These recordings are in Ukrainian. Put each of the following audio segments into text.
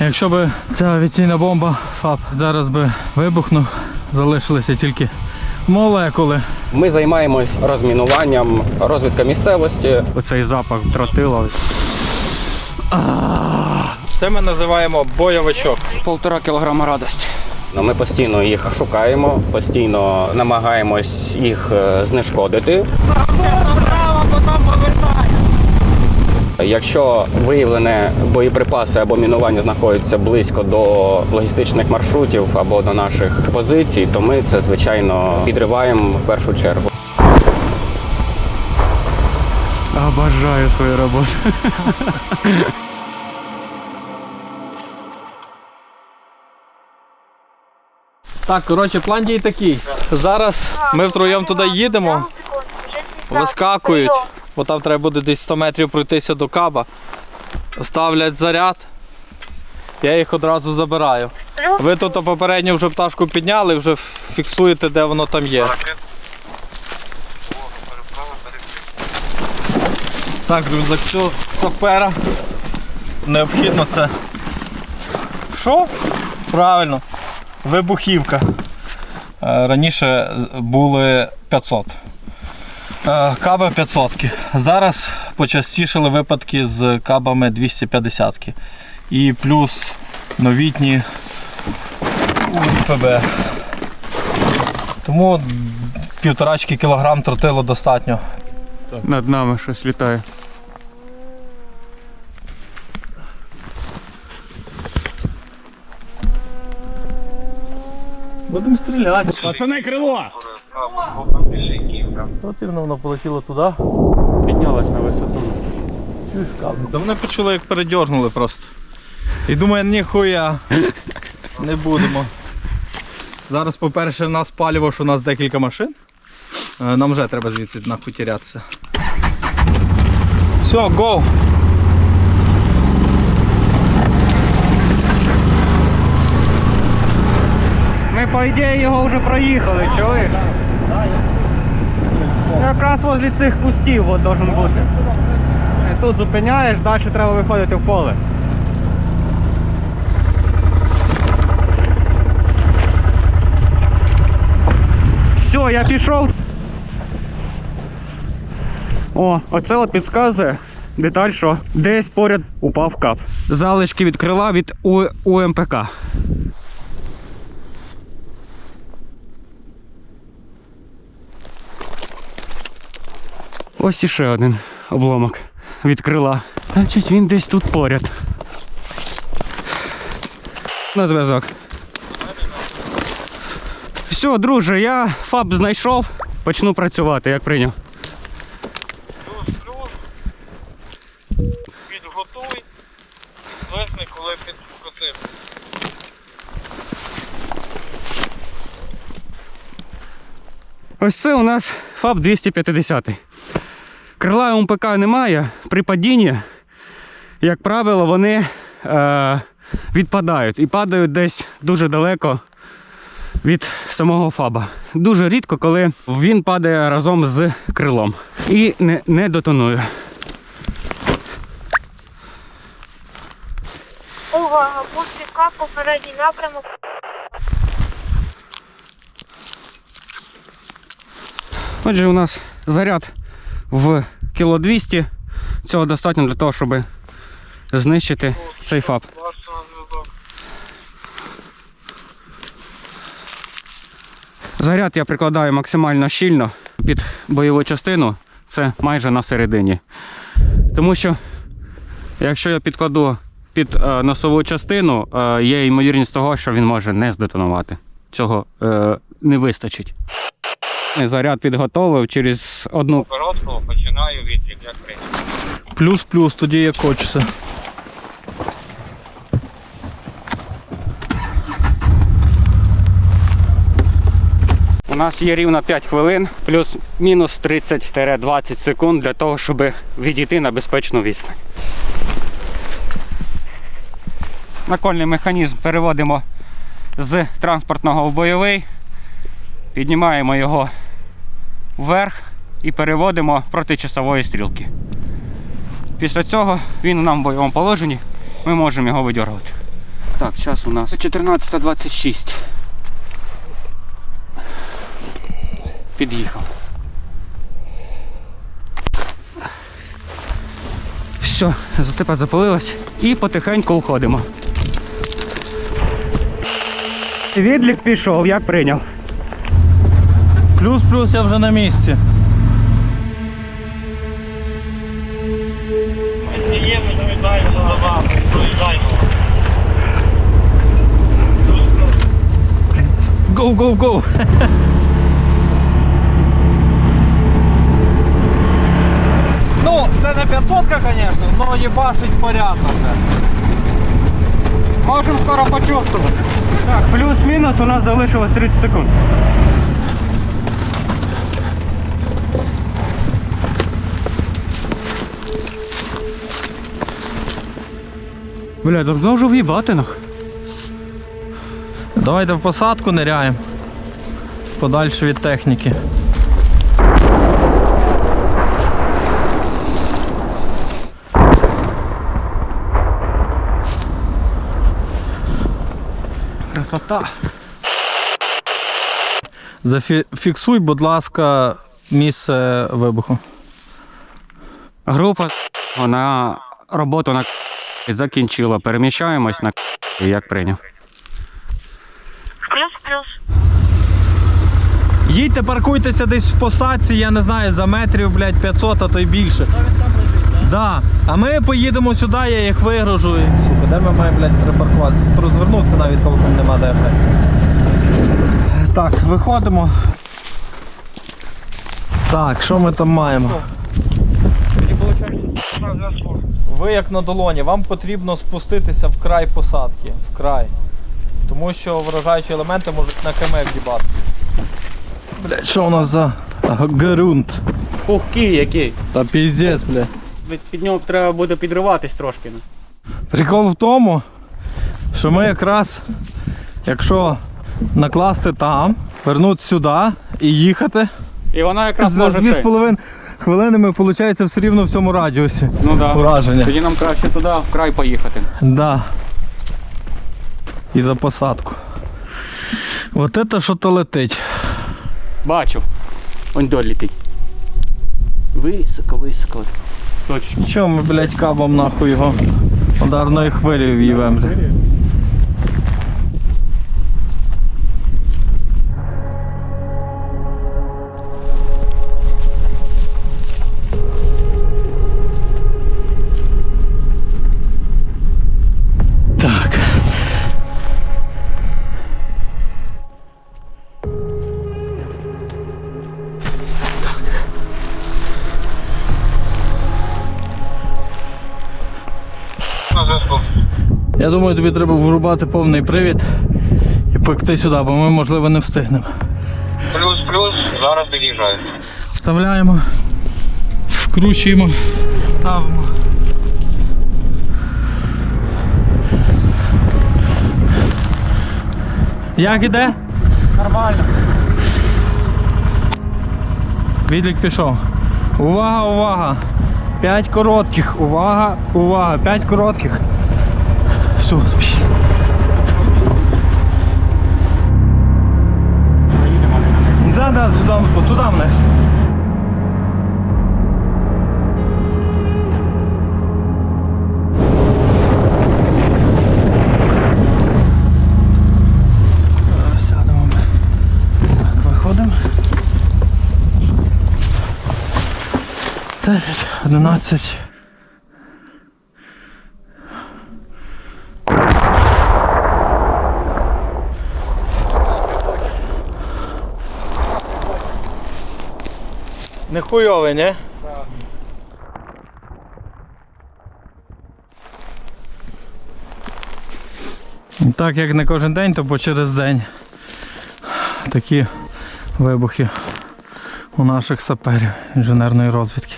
Якщо б ця авіаційна бомба ФАП зараз би вибухнув, залишилися тільки молекули. Ми займаємось розмінуванням, розвідка місцевості. Оцей запах тротила. Це ми називаємо бойовичок. Полтора кілограма радості. Ну, Ми постійно їх шукаємо, постійно намагаємось їх е, знешкодити. Якщо виявлене боєприпаси або мінування знаходяться близько до логістичних маршрутів або до наших позицій, то ми це звичайно підриваємо в першу чергу. Обожаю свою роботу. Так, коротше, план дій такий. Зараз ми втроєм туди їдемо, вискакують, бо там треба буде десь 100 метрів пройтися до каба. Ставлять заряд. Я їх одразу забираю. Ви тут попередньо вже пташку підняли, вже фіксуєте, де воно там є. Так, рюкзак цього сапера. Необхідно це. Що? Правильно. Вибухівка. Е, Раніше були 500. Е, Каби 500. Зараз почастішили випадки з кабами 250. І плюс новітні УПБ. Тому півторачки кілограм тротилу достатньо. Над нами щось літає. Будемо стріляти. Пацани, крило! От і воно полетіло туди. Піднялась на висоту. Чуєш кабу? Та вони почули, як передьорнули просто. І думаю, ніхуя не будемо. Зараз, по-перше, в нас паліво, що у нас декілька машин. Е, Нам вже треба звідси нахуй тірятися. Все, go! Ми, по ідеї, його вже проїхали, чуєш? Якраз возле цих кустів от должен бути. Е, Тут зупиняєш, далі треба виходити в поле. Все, я пішов. О, оце от підказує деталь, що десь поряд упав кап. Залишки від крила від УМПК. Ось іще один обломок від крила. Значить він десь тут поряд. На зв'язок. Все, друже, я ФАБ знайшов. Почну працювати, як прийняв. Підготуй. Весни, коли підкотив. Ось це у нас ФАБ 250. Крила МПК немає. При падінні, як правило, вони е, відпадають і падають десь дуже далеко від самого ФАБа. Дуже рідко, коли він падає разом з крилом і не, не детонує. Увага, пустівка, попередній напрямок. Отже, у нас заряд в кіло 200. Цього достатньо для того, щоб знищити цей ФАБ. Заряд я прикладаю максимально щільно під бойову частину, це майже на середині. Тому що, якщо я підкладу під е, носову частину, е, є ймовірність того, що він може не здетонувати. Цього е, не вистачить. Заряд підготовив через одну Короткого починаю відлік, як прийнято. Плюс-плюс, тоді як хочеться. У нас є рівно 5 хвилин, плюс-мінус 30-20 секунд для того, щоб відійти на безпечну відстань. Накольний механізм переводимо з транспортного в бойовий, піднімаємо його вверх і переводимо проти часової стрілки. Після цього він нам в бойовому положенні, ми можемо його видергувати. Так, час у нас 14.26. Під'їхав. Все, затепа запалилась і потихеньку уходимо. Відлік пішов, як прийняв. Плюс-плюс я вже на місці. Гоу, гоу, гоу. Ну, це не 500, звісно, але їбашить порядок. Можемо скоро почувствувати. Так, плюс-мінус у нас залишилось 30 секунд. Бля, так знову в'їбати нах. Давайте в посадку ниряємо. Подальше від техніки. Красота. Зафіксуй, будь ласка, місце вибуху. Група на роботу на закінчила. Переміщаємось на як прийняв. Плюс-плюс. Їдьте, паркуйтеся десь в посадці, я не знаю, за метрів, блядь, 500, а то й більше. Там лежить, Да. А ми поїдемо сюди, я їх вигружу. і- Сука, де ми маємо, блядь, припаркуватися? Тут розвернутися навіть толком нема де, блядь. Так, виходимо. Так, що ми там маємо? ви як на долоні, вам потрібно спуститися в край посадки, в край. Тому що вражаючі елементи можуть на КМ вдібати. Блять, що у нас за ґрунт? Пухкий який. Та піздець, блядь. Під нього треба буде підриватись трошки. Ну. Прикол в тому, що ми якраз, якщо накласти там, вернути сюди і їхати. І вона якраз може. 2,5 хвилинами, виходить, все рівно в цьому радіусі. Ну да. Ураження. Тоді нам краще туди, в край поїхати. Да. І за посадку. От це що то летить. Бачу. Он долітить. Високо, високо. Точно. Чого ми, блядь, кабом нахуй його ударної хвилі в'ївемо. Я думаю, тобі треба врубати повний привід і пекти сюди, бо ми, можливо, не встигнемо. Плюс-плюс, зараз під'їжджаю. Вставляємо, вкручуємо, ставимо. Як іде? Нормально. Відлік пішов. Увага, увага! П'ять коротких. Увага, увага, п'ять коротких. Все, спій. Да, да, туди, туди мене. Зараз Сядемо. Ми. Так, виходимо. 9, 11. Не не? Так як не кожен день, то по через день такі вибухи у наших саперів інженерної розвідки.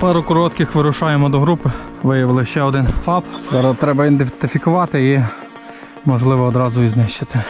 Пару коротких вирушаємо до групи. Виявили ще один ФАП. Зараз треба ідентифікувати і можливо одразу і знищити.